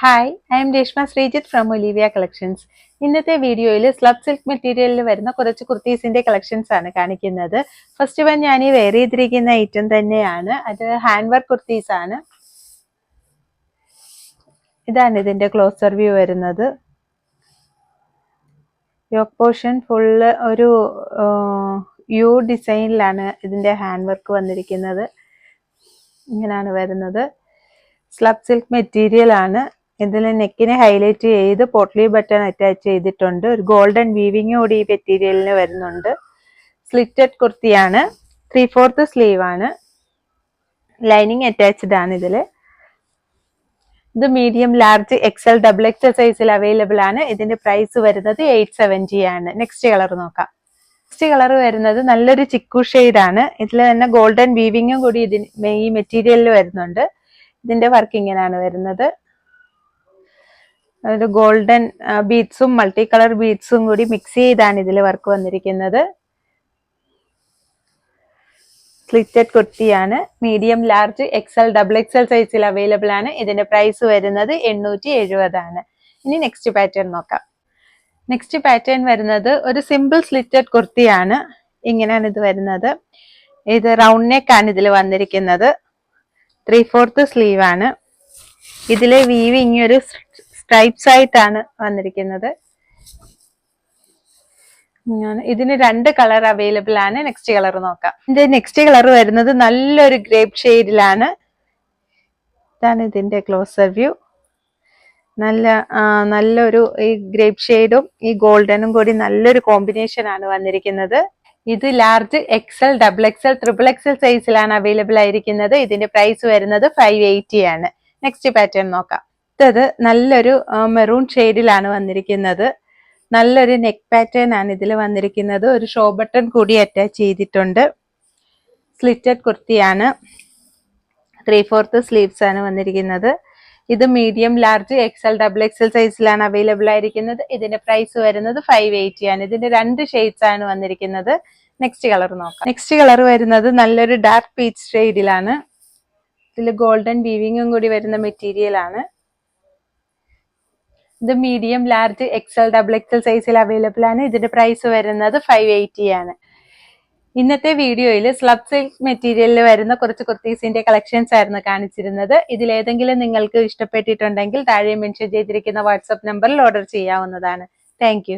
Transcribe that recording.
Hi I am Reshma Sreejith from Olivia collections ഇന്നത്തെ വീഡിയോയിൽ slub silk മെറ്റീരിയലിൽ വരുന്ന കുറച്ച് കുർത്തീസിന്റെ കളക്ഷൻസ് ആണ് കാണിക്കുന്നത്. ഫസ്റ്റ് വൺ ഞാൻ ഈ വെയർ ചെയ്തിരിക്കുന്ന ഐറ്റം തന്നെയാണ്. അത് ഹാൻഡ് വർക്ക് കുർത്തീസ് ആണ്. ഇതാണ് ഇതിന്റെ ക്ലോസർ വ്യൂ വരുന്നത്. യോക്ക് പോർഷൻ ഫുള്ള് ഒരു യു ഡിസൈനിലാണ് ഇതിന്റെ ഹാൻഡ് വർക്ക് വന്നിരിക്കുന്നത്. ഇങ്ങനെയാണ് വരുന്നത്. സ്ലബ് സിൽക്ക് മെറ്റീരിയൽ ആണ്. ഇതിൽ നെക്കിനെ ഹൈലൈറ്റ് ചെയ്ത് പോട്ട്ലി ബട്ടൺ അറ്റാച്ച് ചെയ്തിട്ടുണ്ട്. ഒരു ഗോൾഡൻ വീവിങ് കൂടി ഈ മെറ്റീരിയലിന് വരുന്നുണ്ട്. സ്ലിറ്റഡ് കുർത്തിയാണ്. ത്രീ ഫോർത്ത് സ്ലീവ് ആണ്. ലൈനിങ് അറ്റാച്ച്ഡ് ആണ് ഇതിൽ ഇത് medium large XL double XL സൈസിൽ അവൈലബിൾ ആണ്. ഇതിന്റെ പ്രൈസ് വരുന്നത് എയ്റ്റ് സെവന്റി ആണ്. നെക്സ്റ്റ് കളർ നോക്കാം. നെക്സ്റ്റ് കളർ വരുന്നത് നല്ലൊരു ചിക്കു ആണ്. ഇതിൽ തന്നെ ഗോൾഡൻ വീവിങ്ങും കൂടി ഇതിന് ഈ മെറ്റീരിയലിൽ വരുന്നുണ്ട്. ഇതിന്റെ വർക്ക് ഇങ്ങനെയാണ് വരുന്നത്. ഒരു ഗോൾഡൻ ബീഡ്സും മൾട്ടി കളർ ബീഡ്സും കൂടി മിക്സ് ചെയ്താണ് ഇതിൽ വർക്ക് വന്നിരിക്കുന്നത്. സ്ലിറ്റഡ് കുർത്തിയാണ് medium large XL double XL സൈസിൽ അവൈലബിൾ ആണ്. ഇതിന്റെ പ്രൈസ് വരുന്നത് എണ്ണൂറ്റി എഴുപതാണ് ഇനി നെക്സ്റ്റ് പാറ്റേൺ നോക്കാം. നെക്സ്റ്റ് പാറ്റേൺ വരുന്നത് ഒരു സിമ്പിൾ സ്ലിറ്റഡ് കുർത്തിയാണ്. ഇങ്ങനെയാണ് ഇത് വരുന്നത്. ഇത് റൗണ്ട് നെക്ക് ആണ് ഇതിൽ വന്നിരിക്കുന്നത്. ത്രീ ഫോർത്ത് സ്ലീവ് ആണ്. ഇതിലെ വീവിങ് ഒരു സ്ട്രൈപ്സ് ആയിട്ടാണ് വന്നിരിക്കുന്നത്. ഇതിന് രണ്ട് കളർ അവൈലബിൾ ആണ്. നെക്സ്റ്റ് കളർ നോക്കാം. ഇതിന്റെ നെക്സ്റ്റ് കളർ വരുന്നത് നല്ലൊരു ഗ്രേപ്പ് ഷെയ്ഡിലാണ് ഇതാണ് ഇതിന്റെ ക്ലോസർ വ്യൂ നല്ല നല്ലൊരു ഈ ഗ്രേപ്പ് ഷെയ്ഡും ഈ ഗോൾഡനും കൂടി നല്ലൊരു കോമ്പിനേഷൻ ആണ് വന്നിരിക്കുന്നത്. ഇത് large XL double XL triple XL സൈസിലാണ് അവൈലബിൾ ആയിരിക്കുന്നത്. ഇതിന്റെ പ്രൈസ് വരുന്നത് ഫൈവ് എയ്റ്റി ആണ്. നെക്സ്റ്റ് പാറ്റേൺ നോക്കാം. അടുത്തത് നല്ലൊരു മെറൂൺ ഷെയ്ഡിലാണ് വന്നിരിക്കുന്നത്. നല്ലൊരു നെക്ക് പാറ്റേൺ ആണ് ഇതിൽ വന്നിരിക്കുന്നത്. ഒരു ഷോ ബട്ടൺ കൂടി അറ്റാച്ച് ചെയ്തിട്ടുണ്ട്. സ്ലിറ്റഡ് കുർത്തിയാണ്. ത്രീ ഫോർത്ത് സ്ലീവ്സ് ആണ് വന്നിരിക്കുന്നത്. ഇത് medium large XL double XL സൈസിലാണ് അവൈലബിൾ ആയിരിക്കുന്നത്. ഇതിന്റെ പ്രൈസ് വരുന്നത് ഫൈവ് എയ്റ്റി ആണ്. ഇതിന്റെ രണ്ട് ഷെയ്ഡ്സ് ആണ് വന്നിരിക്കുന്നത്. നെക്സ്റ്റ് കളർ നോക്കാം. നെക്സ്റ്റ് കളർ വരുന്നത് നല്ലൊരു ഡാർക്ക് പീച്ച് ഷെയ്ഡിലാണ് ഇതിൽ ഗോൾഡൻ വീവിങ്ങും കൂടി വരുന്ന മെറ്റീരിയൽ ആണ്. ഇത് medium large XL double XL സൈസിൽ അവൈലബിൾ ആണ്. ഇതിന്റെ പ്രൈസ് വരുന്നത് ഫൈവ് എയ്റ്റി ആണ്. ഇന്നത്തെ വീഡിയോയിൽ സ്ലബ് സിൽക്ക് മെറ്റീരിയലിൽ വരുന്ന കുറച്ച് കുർത്തീസിന്റെ കളക്ഷൻസ് ആയിരുന്നു കാണിച്ചിരുന്നത്. ഇതിലേതെങ്കിലും നിങ്ങൾക്ക് ഇഷ്ടപ്പെട്ടിട്ടുണ്ടെങ്കിൽ താഴെ മെൻഷൻ ചെയ്തിരിക്കുന്ന വാട്സപ്പ് നമ്പറിൽ ഓർഡർ ചെയ്യാവുന്നതാണ്. താങ്ക്